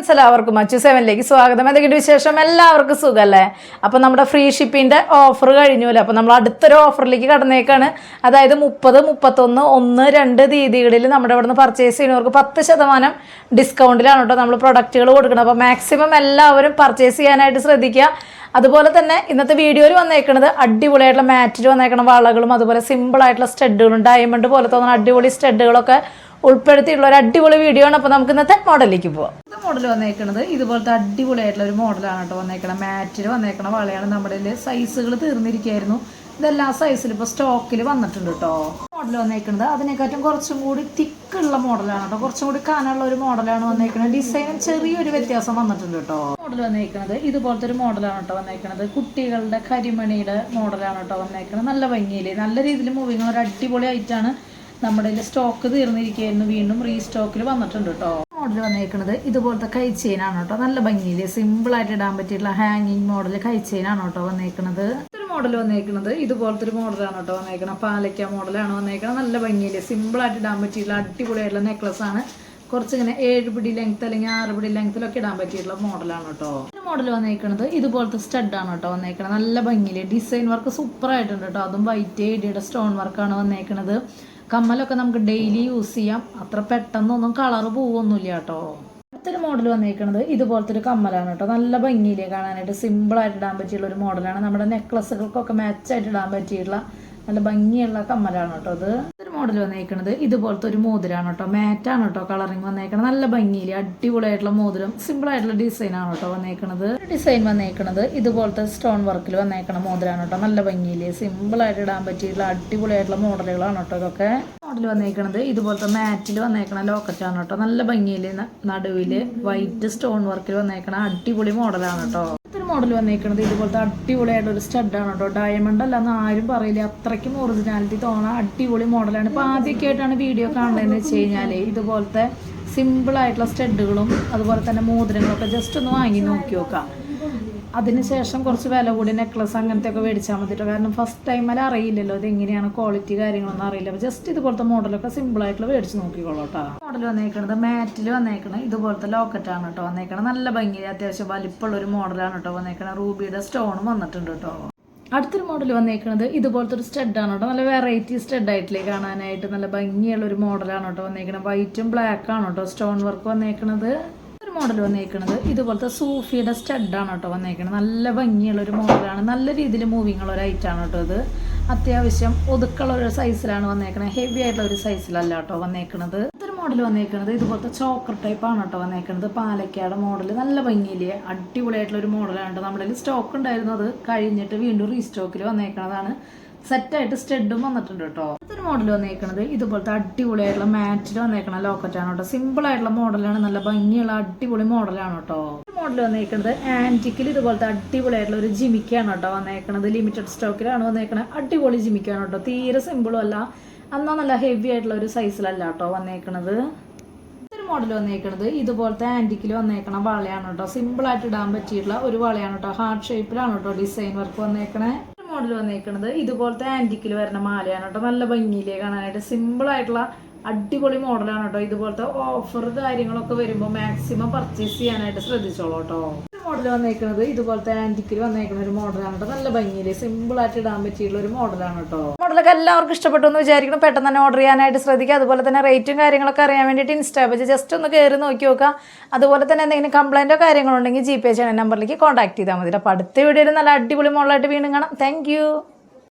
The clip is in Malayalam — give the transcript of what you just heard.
എല്ലാവർക്കും അച്ചു സെവനിലേക്ക് സ്വാഗതം. എന്തെങ്കിലും വിശേഷം? എല്ലാവർക്കും സുഖമല്ലേ അപ്പോൾ നമ്മുടെ ഫ്രീ ഷിപ്പിന്റെ ഓഫർ കഴിഞ്ഞുല്ലോ അപ്പോൾ നമ്മൾ അടുത്തൊരു ഓഫറിലേക്ക് കടന്നേക്കാണ്. അതായത് മുപ്പത് മുപ്പത്തൊന്ന് ഒന്ന് രണ്ട് തീയതികളിൽ നമ്മുടെ ഇവിടുന്ന് പർച്ചേസ് ചെയ്യുന്നവർക്ക് പത്ത് ശതമാനം ഡിസ്കൗണ്ടിലാണ് കേട്ടോ നമ്മൾ പ്രൊഡക്റ്റുകൾ കൊടുക്കുന്നത്. അപ്പോൾ മാക്സിമം എല്ലാവരും പർച്ചേസ് ചെയ്യാനായിട്ട് ശ്രദ്ധിക്കുക. അതുപോലെ തന്നെ ഇന്നത്തെ വീഡിയോയിൽ വന്നേക്കുന്നത് അടിപൊളിയായിട്ടുള്ള മാറ്റിൽ വന്നേക്കുന്ന വളകളും അതുപോലെ സിമ്പിൾ ആയിട്ടുള്ള സ്റ്റഡുകളും ഡയമണ്ട് പോലെ തോന്നുന്ന അടിപൊളി സ്റ്റഡുകളൊക്കെ ഉൾപ്പെടുത്തിയിട്ടുള്ള ഒരു അടിപൊളി വീഡിയോ ആണ്. അപ്പോൾ നമുക്ക് ഇന്നത്തെ മോഡലിലേക്ക് പോവാം. ഇന്നത്തെ മോഡൽ വന്നേക്കുന്നത് ഇതുപോലത്തെ അടിപൊളിയായിട്ടുള്ള ഒരു മോഡലാണ് കേട്ടോ വന്നേക്കണം മാറ്റിൽ വന്നേക്കണ വളയാണ് നമ്മുടെ സൈസുകൾ തീർന്നിരിക്കുകയായിരുന്നു. ഇതെല്ലാം സൈസിലും ഇപ്പോൾ സ്റ്റോക്കിൽ വന്നിട്ടുണ്ട് കേട്ടോ മോഡൽ വന്നേക്കുന്നത് അതിനെക്കാട്ടും കുറച്ചും കൂടി തിക്കുള്ള മോഡലാണ് കേട്ടോ കുറച്ചും കൂടി കാനുള്ള ഒരു മോഡലാണ് വന്നേക്കുന്നത് ഡിസൈനും ചെറിയൊരു വ്യത്യാസം വന്നിട്ടുണ്ട് കേട്ടോ മോഡൽ വന്നേക്കുന്നത് ഇതുപോലത്തെ ഒരു മോഡലാണ് കേട്ടോ വന്നേക്കുന്നത് കുട്ടികളുടെ കരിമണിയുടെ മോഡലാണ് കേട്ടോ വന്നേക്കുന്നത് നല്ല ഭംഗിയിൽ നല്ല രീതിയിൽ മൂവിങ് ഒരു അടിപൊളി ആയിട്ടാണ് നമ്മുടെ സ്റ്റോക്ക് തീർന്നിരിക്കുകയായിരുന്നു. വീണ്ടും റീസ്റ്റോക്കിൽ വന്നിട്ടുണ്ട് കേട്ടോ മോഡൽ വന്നേക്കുന്നത് ഇതുപോലത്തെ കൈ ചെയിനാണ് കേട്ടോ നല്ല ഭംഗിയിൽ സിമ്പിൾ ആയിട്ട് ഇടാൻ പറ്റിയിട്ടുള്ള ഹാങ്ങിങ് മോഡൽ കൈ ചെയിനാണ് കേട്ടോ വന്നേക്കുന്നത് മോഡൽ വന്നേക്കുന്നത് ഇതുപോലത്തെ ഒരു മോഡലാണ് കേട്ടോ വന്നേക്കുന്നത് പാലയ്ക്ക മോഡലാണ് വന്നേക്കുന്നത് നല്ല ഭംഗിയില്ലേ? സിമ്പിൾ ആയിട്ട് ഇടാൻ പറ്റിയിട്ടുള്ള അടിപൊളിയായിട്ടുള്ള നെക്ലസ് ആണ്. കുറച്ചിങ്ങനെ ഏഴ് പിടി ലെങ്ത് അല്ലെങ്കിൽ ആറ് പിടി ലെങ്ത്തിലൊക്കെ ഇടാൻ പറ്റിയിട്ടുള്ള മോഡലാണ് കേട്ടോ. മോഡൽ വന്നേക്കുന്നത് ഇതുപോലത്തെ സ്റ്റഡാണ് കേട്ടോ വന്നേക്കുന്നത് നല്ല ഭംഗിയിൽ ഡിസൈൻ വർക്ക് സൂപ്പർ ആയിട്ടുണ്ട് കേട്ടോ. അതും വൈറ്റ് ഏടിയുടെ സ്റ്റോൺ വർക്കാണ് വന്നേക്കുന്നത് കമ്മലൊക്കെ നമുക്ക് ഡെയിലി യൂസ് ചെയ്യാം. അത്ര പെട്ടെന്നൊന്നും കളറ് പോവൊന്നുമില്ല കേട്ടോ. അടുത്തൊരു മോഡൽ വന്നിരിക്കുന്നത് ഇതുപോലത്തെ ഒരു കമ്മലാണ് കേട്ടോ. നല്ല ഭംഗിയിലേ കാണാനായിട്ട്. സിമ്പിളായിട്ട് ഇടാൻ പറ്റിയുള്ള ഒരു മോഡലാണ് നമ്മുടെ നെക്ലസുകൾക്കൊക്കെ മാച്ചായിട്ട് ഇടാൻ പറ്റിയിട്ടുള്ള നല്ല ഭംഗിയുള്ള കമ്മലാണ് കേട്ടോ അത്. ഒരു മോഡൽ വന്നേക്കണത്. ഇതുപോലത്തെ ഒരു മോതിരാണ് കേട്ടോ. മാറ്റാണ് കേട്ടോ കളറിങ് വന്നേക്കണത്. നല്ല ഭംഗിയിൽ അടിപൊളിയായിട്ടുള്ള മോതിരം. സിമ്പിൾ ആയിട്ടുള്ള ഡിസൈൻ ആണ് കേട്ടോ വന്നേക്കണത്. ഡിസൈൻ വന്നേക്കണത് ഇതുപോലത്തെ സ്റ്റോൺ വർക്കിൽ വന്നേക്കണ മോതിരാണ് കേട്ടോ. നല്ല ഭംഗിയിൽ സിമ്പിൾ ആയിട്ട് ഇടാൻ പറ്റിയിട്ടുള്ള അടിപൊളിയായിട്ടുള്ള മോഡലുകളാണ് കേട്ടോ ഇതൊക്കെ. മോഡൽ വന്നേക്കണത് ഇതുപോലത്തെ മാറ്റിൽ വന്നേക്കണ ലോക്കറ്റാണ് കേട്ടോ. നല്ല ഭംഗിയിൽ നടുവിൽ വൈറ്റ് സ്റ്റോൺ വർക്കിൽ വന്നേക്കണ അടിപൊളി മോഡലാണ് കേട്ടോ. ഒരു മോഡൽ വന്നേക്കണത്. ഇതുപോലത്തെ അടിപൊളിയായിട്ട് ഒരു സ്റ്റഡാണ് കേട്ടോ ഡയമണ്ട് അല്ല എന്ന് ആരും പറയില്ല. അത്രയ്ക്കും ഒറിജിനാലിറ്റി തോന്നാൻ അടിപൊളി മോഡലാണ് ഇപ്പൊ ആദ്യമൊക്കെ ആയിട്ടാണ് വീഡിയോ കാണുന്നതെന്ന് വെച്ച് കഴിഞ്ഞാൽ ഇതുപോലത്തെ സിമ്പിൾ ആയിട്ടുള്ള സ്റ്റഡുകളും അതുപോലെ തന്നെ മോതിരങ്ങളൊക്കെ ജസ്റ്റ് ഒന്ന് വാങ്ങി നോക്കി നോക്കാം. അതിനുശേഷം കുറച്ച് വില കൂടി നെക്ലസ് അങ്ങനത്തെ ഒക്കെ മേടിച്ചാൽ മതി കേട്ടോ കാരണം ഫസ്റ്റ് ടൈമിൽ അറിയില്ലല്ലോ ഇത് എങ്ങനെയാണ് ക്വാളിറ്റി കാര്യങ്ങളൊന്നും അറിയില്ല. അപ്പോൾ ജസ്റ്റ് ഇതുപോലത്തെ മോഡലൊക്കെ സിമ്പിൾ ആയിട്ടുള്ള മേടിച്ച് നോക്കിക്കോളൂ കേട്ടോ മോഡൽ വന്നേക്കണത് മാറ്റിൽ വന്നേക്കണത് ഇതുപോലത്തെ ലോക്കറ്റാണ് കേട്ടോ വന്നേക്കണത്. നല്ല ഭംഗി അത്യാവശ്യം വലിപ്പമുള്ള ഒരു മോഡലാണ് കേട്ടോ വന്നേക്കണത്. റൂബിയുടെ സ്റ്റോണും വന്നിട്ടുണ്ട് കേട്ടോ അടുത്തൊരു മോഡൽ വന്നേക്കുന്നത് ഇതുപോലത്തെ ഒരു സ്റ്റഡാണ് കേട്ടോ നല്ല വെറൈറ്റി സ്റ്റഡ് ആയിട്ടില്ലേ കാണാനായിട്ട്. നല്ല ഭംഗിയുള്ള ഒരു മോഡലാണ് കേട്ടോ വന്നേക്കുന്നത് വൈറ്റും ബ്ലാക്ക് ആണ് കേട്ടോ സ്റ്റോൺ വർക്ക് വന്നേക്കുന്നത് ഒരു മോഡൽ വന്നേക്കുന്നത് ഇതുപോലത്തെ സൂഫിയുടെ സ്റ്റഡാണ് കേട്ടോ വന്നേക്കുന്നത് നല്ല ഭംഗിയുള്ള ഒരു മോഡലാണ് നല്ല രീതിയിൽ മൂവിങ് ഉള്ള ഒരു ഐറ്റാണ് കേട്ടോ ഇത്. അത്യാവശ്യം ഒതുക്കുള്ള ഒരു സൈസിലാണ് വന്നേക്കുന്നത് ഹെവി ആയിട്ടുള്ള ഒരു സൈസിലല്ല കേട്ടോ വന്നേക്കുന്നത് ഇതൊരു മോഡൽ വന്നേക്കുന്നത് ഇതുപോലത്തെ ചോക്കർ ടൈപ്പ് ആണ് കേട്ടോ വന്നേക്കുന്നത് പാലക്കാട് മോഡൽ നല്ല ഭംഗിയില്ലേ അടിപൊളിയായിട്ടുള്ള ഒരു മോഡലാണ് കേട്ടോ നമ്മുടെ സ്റ്റോക്ക് ഉണ്ടായിരുന്നത്. കഴിഞ്ഞിട്ട് വീണ്ടും റീസ്റ്റോക്കിൽ വന്നേക്കുന്നതാണ് സെറ്റായിട്ട് സ്റ്റെഡും വന്നിട്ടുണ്ട് കേട്ടോ. അടുത്തൊരു മോഡൽ വന്നേക്കണത് ഇതുപോലത്തെ അടിപൊളിയായിട്ടുള്ള മാറ്റിൽ വന്നേക്കണ ലോക്കറ്റാണ് കേട്ടോ. സിമ്പിൾ ആയിട്ടുള്ള മോഡലാണ് നല്ല ഭംഗിയുള്ള അടിപൊളി മോഡലാണ് കേട്ടോ. മോഡൽ വന്നേക്കുന്നത് ആന്റിക്കിൽ ഇതുപോലത്തെ അടിപൊളിയായിട്ടുള്ള ഒരു ജിമിക്കാണ് കേട്ടോ വന്നേക്കണത്. ലിമിറ്റഡ് സ്റ്റോക്കിലാണ് വന്നേക്കണത്. അടിപൊളി ജിമിക്കാണ് കേട്ടോ. തീരെ സിമ്പിളും അല്ല. എന്നാൽ നല്ല ഹെവി ആയിട്ടുള്ള ഒരു സൈസിലല്ല കേട്ടോ വന്നേക്കണത്. മോഡൽ വന്നേക്കണത് ഇതുപോലത്തെ ആന്റിക്കിൽ വന്നേക്കണ വളയാണ് കേട്ടോ. സിമ്പിൾ ആയിട്ട് ഇടാൻ പറ്റിയിട്ടുള്ള ഒരു വളയാണ് കേട്ടോ. ഹാർട്ട് ഷേപ്പിലാണ് കേട്ടോ ഡിസൈൻ വർക്ക് വന്നേക്കണേ. മോഡൽ വന്നേക്കുന്നത് ഇതുപോലത്തെ ആന്റിക്കിൽ വരുന്ന മാലയാണ് കേട്ടോ. നല്ല ഭംഗിയിലേ കാണാനായിട്ട്. സിമ്പിൾ ആയിട്ടുള്ള അടിപൊളി മോഡലാണ് കേട്ടോ. ഇതുപോലത്തെ ഓഫർ കാര്യങ്ങളൊക്കെ വരുമ്പോൾ മാക്സിമം പർച്ചേസ് ചെയ്യാനായിട്ട് ശ്രദ്ധിച്ചോളൂ കേട്ടോ. മോഡൽ വന്നേക്കുന്നത് ഇതുപോലത്തെ ആന്റിക്കിൽ വന്നേക്കുന്ന ഒരു മോഡലാണ് കേട്ടോ. നല്ല ഭംഗിയിൽ സിമ്പിൾ ആയിട്ട് ഇടാൻ പറ്റിയുള്ള ഒരു മോഡലാണ് കേട്ടോ. മോഡലൊക്കെ എല്ലാവർക്കും ഇഷ്ടപ്പെട്ടു എന്ന് വിചാരിക്കണം പെട്ടെന്ന് തന്നെ ഓർഡർ ചെയ്യാനായിട്ട് ശ്രദ്ധിക്കുക. അതുപോലെ തന്നെ റേറ്റും കാര്യങ്ങളൊക്കെ അറിയാൻ വേണ്ടിയിട്ട് ഇൻസ്റ്റാ പേജ് ജസ്റ്റ് ഒന്ന് കയറി നോക്കി നോക്കുക. അതുപോലെ തന്നെ എന്തെങ്കിലും കംപ്ലൈന്റോ കാര്യങ്ങളുണ്ടെങ്കിൽ ജി പേ ചെയ്യണ നമ്പറിലേക്ക് കോൺടാക്ട് ചെയ്താൽ മതി. അപ്പോൾ അടുത്ത വീഡിയോയിൽ നല്ല അടിപൊളി മോഡലായിട്ട് വീണ്ടും കാണാം. താങ്ക്